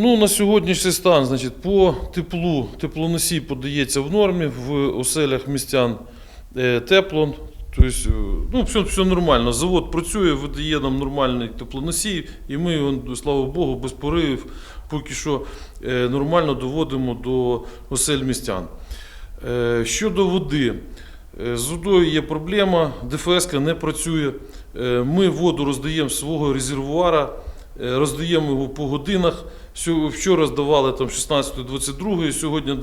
Ну, на сьогоднішній стан, значить, по теплу, теплоносій подається в нормі, в оселях містян е, тепло. Тобто, е, ну, все, все нормально. Завод працює, видає нам нормальний теплоносій, і ми його, слава Богу, без поривів поки що е, нормально доводимо до осель містян. Щодо води, з водою є проблема, ДФС не працює. Ми воду роздаємо з свого резервуара, роздаємо його по годинах. Вчора здавали там 16-22, сьогодні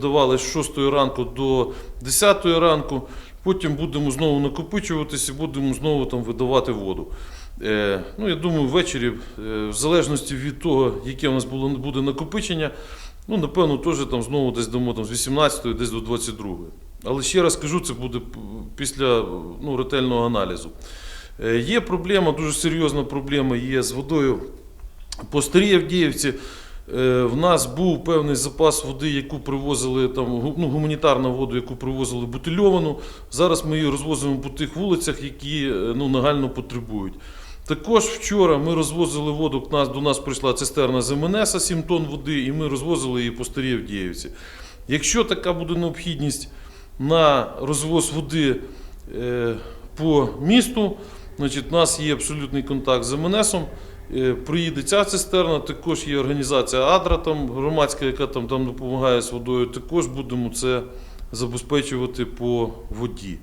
давали з 6 ранку до 10 ранку. Потім будемо знову накопичуватися і будемо знову там видавати воду. Е, ну, я думаю, ввечері, е, в залежності від того, яке у нас було, буде накопичення, ну, напевно, теж там знову десь дамо там, з 18 десь до 22. Але ще раз кажу, це буде після ну, ретельного аналізу. Е, Є проблема, дуже серйозна проблема є з водою по Старій Авдіївці. Е, В нас був певний запас води, яку привозили там ну, гуманітарну воду, яку привозили бутильовану. Зараз ми її розвозимо по тих вулицях, які е, ну, нагально потребують. Також вчора ми розвозили воду. До нас прийшла цистерна з МНС 7 тонн води, і ми розвозили її по Старій Авдіївці. Якщо така буде необхідність на розвоз води по місту, значить, у нас є абсолютний контакт з МНСом. Е, Приїде ця цистерна, також є організація Адра, там, громадська, яка там, там допомагає з водою. Також будемо це забезпечувати по воді.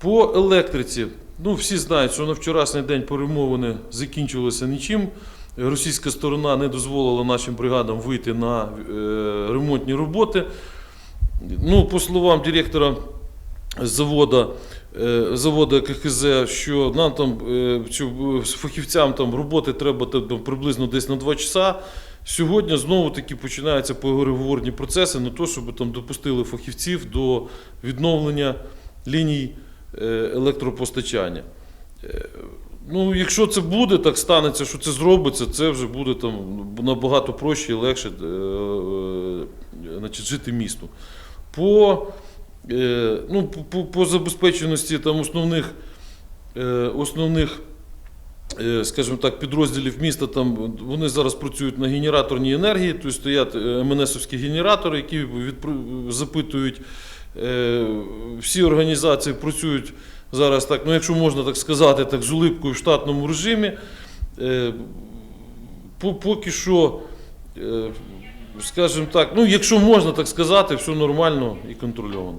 По електриці, ну всі знають, що на вчорашній день перемовини закінчилися нічим. Російська сторона не дозволила нашим бригадам вийти на е, ремонтні роботи. Ну, по словам директора завода, е, заводу КХЗ, що нам там е, е, фахівцям там роботи треба там, приблизно десь на 2 часа. Сьогодні знову таки починаються переговорні процеси на те, щоб там допустили фахівців до відновлення ліній е, електропостачання. Е, Ну, якщо це буде, так станеться, що це зробиться, це вже буде там набагато проще і легше е, е, значить, жити місту. По, е, ну, по, по, забезпеченості там основних, е, основних е, скажімо так, підрозділів міста, там вони зараз працюють на генераторній енергії, тобто стоять е, МНСовські генератори, які відпро- запитують. е, Всі організації працюють зараз так, ну якщо можна так сказати, так з улипкою в штатному режимі. Е, Поки що, е, скажімо так, ну якщо можна так сказати, все нормально і контрольовано.